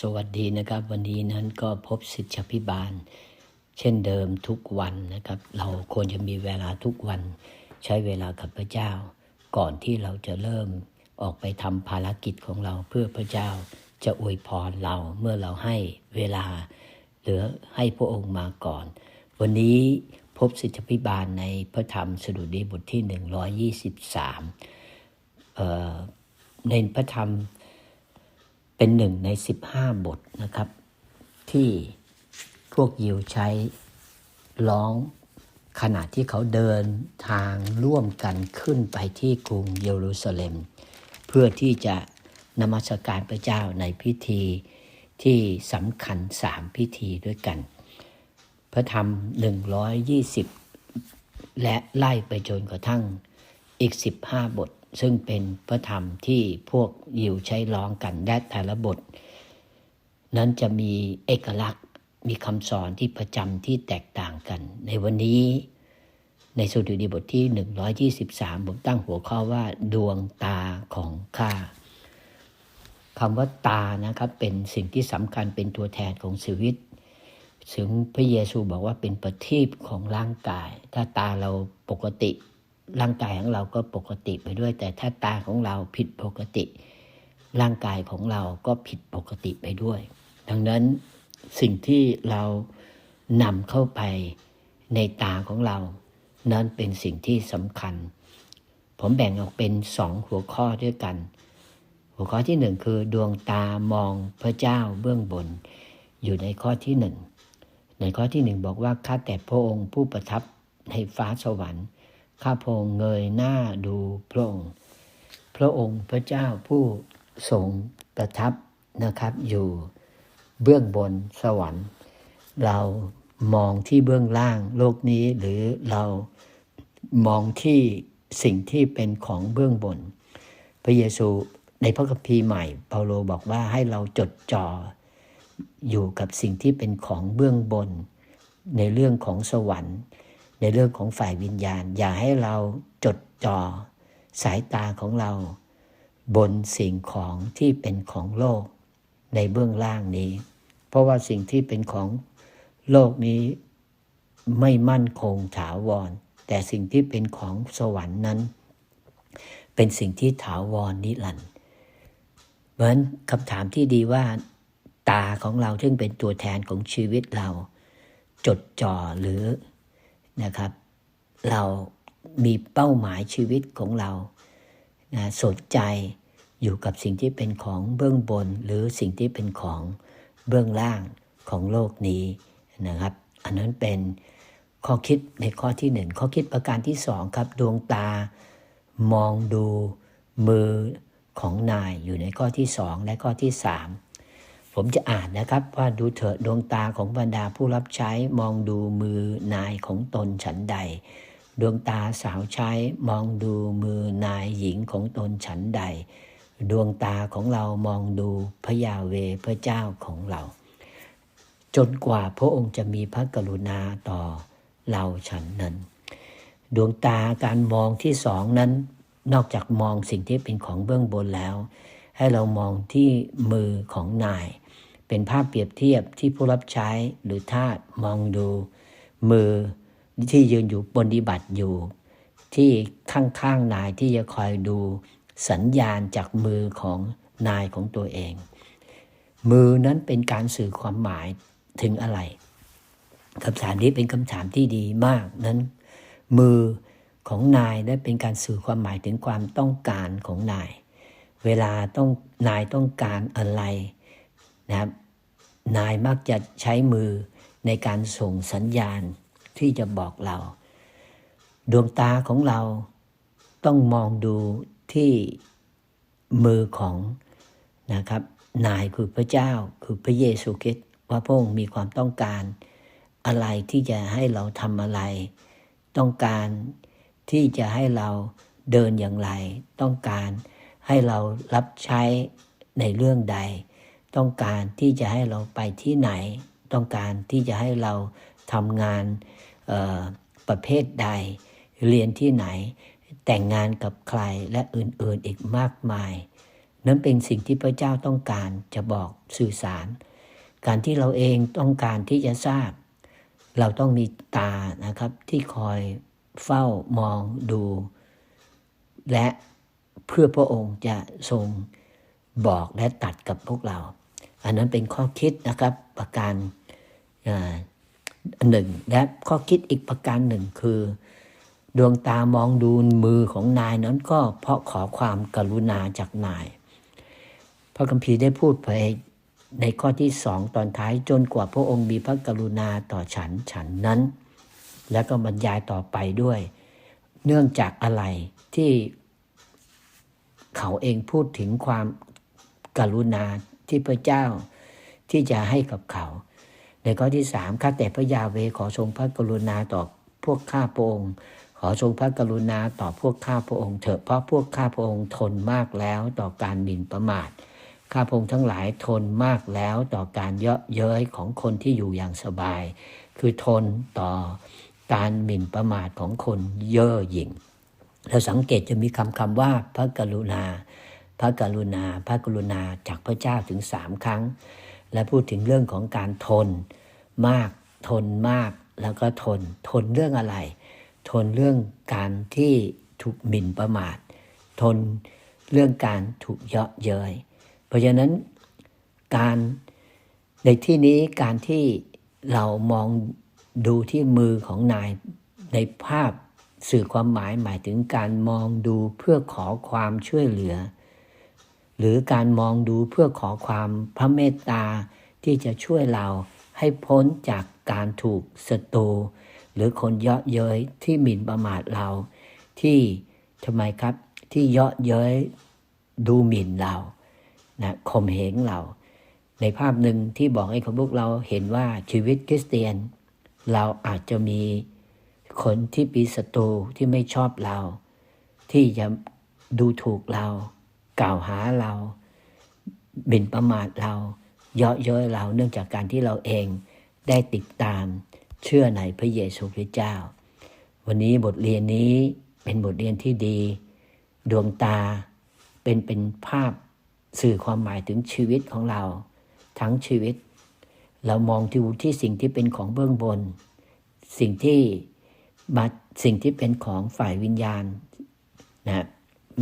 สวัสดีนะครับวันนี้นั้นก็พบสิทธิพิบาล เช่นเดิมทุกวันนะครับ เราควรจะมีเวลาทุกวัน ใช้เวลากับพระเจ้า ก่อนที่เราจะเริ่มออกไปทำภารกิจของเราเพื่อพระเจ้าจะอวยพรเราเมื่อเราให้เวลา หรือให้พระองค์มาก่อน วันนี้พบสิทธิพิบาลในพระธรรมสดุดีบทที่ 123เอ่อในพระธรรม เป็นหนึ่งใน 15 บทนะครับ ที่พวกยิวใช้ร้องขณะที่เขาเดินทางร่วมกันขึ้นไปที่กรุงเยรูซาเล็ม เพื่อที่จะนมัสการพระเจ้าในพิธีที่สำคัญสามพิธีด้วยกัน พระธรรม 120 และไล่ไปจนกระทั่งอีก 15 บท ซึ่งเป็นพระธรรมที่พวกยิวใช้ร้องกันและแต่ละบท นั้นจะมีเอกลักษณ์มีคำสอนที่ประจำที่แตกต่างกัน ในวันนี้ในสดุดีบทที่ 123 ผมตั้งหัวข้อว่า ดวงตาของข้าคำว่าตานะครับเป็นสิ่งที่สำคัญเป็นตัวแทนของชีวิตถึงพระเยซูบอกว่าเป็นประทีปของร่างกาย ถ้าตาเราปกติ ร่างกายของเราก็ปกติไปด้วย แต่ถ้าตาของเราผิดปกติ ร่างกายของเราก็ผิดปกติไปด้วย ดังนั้นสิ่งที่เรานำเข้าไปในตาของเรา นั้นเป็นสิ่งที่สำคัญ ผมแบ่งออกเป็นสองหัวข้อด้วยกัน หัวข้อที่หนึ่งคือดวงตามองพระเจ้าเบื้องบน อยู่ในข้อที่หนึ่งในข้อที่หนึ่งบอกว่าข้าแต่พระองค์ผู้ประทับในฟ้าสวรรค์ ข้าพองเงยหน้าดูพระองค์ พระองค์พระเจ้าผู้ทรงประทับนะครับอยู่เบื้องบนสวรรค์ เรามองที่เบื้องล่างโลกนี้หรือเรามองที่สิ่งที่เป็นของเบื้องบน พระเยซูในพระคัมภีร์ใหม่เปาโลบอกว่าให้เราจดจ่ออยู่กับสิ่งที่เป็นของเบื้องบน ในเรื่องของสวรรค์ ในเรื่องของฝ่ายวิญญาณ อย่าให้เราจดจ่อสายตาของเรา บนสิ่งของที่เป็นของโลก ในเบื้องล่างนี้ เพราะว่าสิ่งที่เป็นของโลกนี้ไม่มั่นคงถาวร แต่สิ่งที่เป็นของสวรรค์นั้น เป็นสิ่งที่ถาวรนิรันดร์เพราะฉะนั้นคำถามที่ดีว่าตาของเราซึ่งเป็นตัวแทนของชีวิตเรา จดจ่อหรือ นะครับ เรามีเป้าหมายชีวิตของเรานะสนใจอยู่กับสิ่งที่เป็นของเบื้องบน หรือสิ่งที่เป็นของเบื้องล่างของโลกนี้นะครับ อันนั้นเป็นข้อคิดในข้อที่หนึ่งข้อคิดประการที่สองครับ ดวงตามองดูมือของนายอยู่ในข้อที่สองและข้อที่สาม ผมจะอ่านนะครับว่าดูเถิดดวงตาของบรรดาผู้รับใช้มองดูมือนายของตนฉันใด ดวงตาสาวใช้มองดูมือนายหญิงของตนฉันใด ดวงตาของเรามองดูพระยาเวพระเจ้าของเรา จนกว่าพระองค์จะมีพระกรุณาต่อเราฉันนั้น ดวงตาการมองที่สองนั้น นอกจากมองสิ่งที่เป็นของเบื้องบนแล้ว ให้เรามองที่มือของนาย เป็นภาพเปรียบเทียบที่ผู้รับใช้หรือทาสมองดู มือที่ยืนอยู่ปฏิบัติอยู่ ที่ข้างๆนายที่จะคอยดูสัญญาณจากมือของนายของตัวเอง มือนั้นเป็นการสื่อความหมายถึงอะไรคำถามนี้เป็นคำถามที่ดีมากนั้น มือของนายได้เป็นการสื่อความหมายถึงความต้องการของนาย เวลาต้องนายต้องการอะไร นะครับนายมักจะใช้มือในการส่งสัญญาณที่จะบอกเรา ดวงตาของเราต้องมองดูที่มือของนะครับนายคือพระเจ้าคือพระเยซูคริสต์ว่าพระองค์มีความต้องการอะไรที่จะให้เราทำอะไร ต้องการที่จะให้เราเดินอย่างไร ต้องการให้เรารับใช้ในเรื่องใด ต้องการที่จะให้เราไปที่ไหน ต้องการที่จะให้เราทำงานประเภทใด เรียนที่ไหน แต่งงานกับใครและอื่นๆอีกมากมาย นั้นเป็นสิ่งที่พระเจ้าต้องการจะบอกสื่อสาร การที่เราเองต้องการที่จะทราบ เราต้องมีตานะครับที่คอยเฝ้ามองดู และเพื่อพระองค์จะทรงบอกและตัดกับพวกเรา อันนั้นเป็นข้อคิดนะครับประการอ่าหนึ่งและข้อคิดอีกประการหนึ่งคือ ดวงตามองดูมือของนายนั้นก็เพราะขอความกรุณาจากนาย พระคัมภีร์ได้พูดไปในข้อที่สองตอนท้ายจนกว่าพระองค์มีพระกรุณาต่อฉันฉันนั้น แล้วก็บรรยายต่อไปด้วย เนื่องจากอะไรที่เขาเองพูดถึงความกรุณา ที่พระเจ้าที่จะให้กับเขา ในข้อที่สามข้าแต่พระยาเวขอทรงพระกรุณาต่อพวกข้าพระองค์ขอทรงพระกรุณาต่อพวกข้าพระองค์เถอะเพราะพวกข้าพระองค์ทนมากแล้วต่อการหมิ่นประมาทข้าพระองค์ทั้งหลายทนมากแล้วต่อการเยาะเย้ยของคนที่อยู่อย่างสบาย คือทนต่อการหมิ่นประมาทของคนเย่อหยิ่งเราสังเกตจะมีคำคำว่าพระกรุณา พระกรุณา พระกรุณาจากพระเจ้าถึงสามครั้ง และพูดถึงเรื่องของการทนมาก ทนมากแล้วก็ทน ทนเรื่องอะไร ทนเรื่องการที่ถูกหมิ่นประมาท ทนเรื่องการถูกเยาะเย้ยเพราะฉะนั้นการในที่นี้การที่เรามองดูที่มือของนายในภาพสื่อความหมายหมายถึงการมองดูเพื่อขอความช่วยเหลือ หรือการมองดูเพื่อขอความพระเมตตาที่จะช่วยเราให้พ้นจากการถูกศัตรูหรือคนเยาะเย้ยที่หมิ่นประมาทเรา ที่ทำไมครับที่เยาะเย้ยดูหมิ่นเรานะข่มเหงเรา ในภาพหนึ่งที่บอกให้พวกเราเห็นว่าชีวิตคริสเตียน เราอาจจะมีคนที่ปีศัตรูที่ไม่ชอบเรา ที่จะดูถูกเรา กล่าวหาเราหมิ่นประมาทเรา เยาะเย้ยเราเนื่องจากการที่เราเองได้ติดตามเชื่อในพระเยซูคริสต์เจ้า วันนี้บทเรียนนี้เป็นบทเรียนที่ดี ดวงตาเป็นเป็นภาพสื่อความหมายถึงชีวิตของเรา ทั้งชีวิต เรามองดูที่สิ่งที่เป็นของเบื้องบน สิ่งที่มาสิ่งที่เป็นของฝ่ายวิญญาณนะ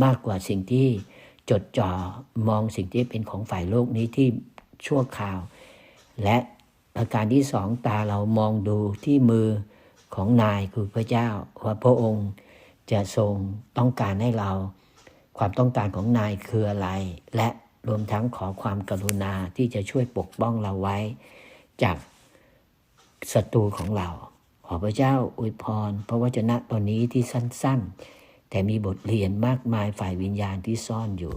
มากกว่าสิ่งที่ จดจ่อมองสิ่งที่เป็นของฝ่ายโลกนี้ที่ชั่วคราว และประการที่สองตาเรามองดูที่มือของนายคือพระเจ้าว่าพระองค์จะทรงต้องการให้เรา ความต้องการของนายคืออะไร และรวมทั้งขอความกรุณาที่จะช่วยปกป้องเราไว้ จากศัตรูของเรา ขอพระเจ้าอวยพรพระวจนะตอนนี้ที่สั้นๆ แต่มีบทเรียนมากมายฝ่ายวิญญาณที่ซ่อนอยู่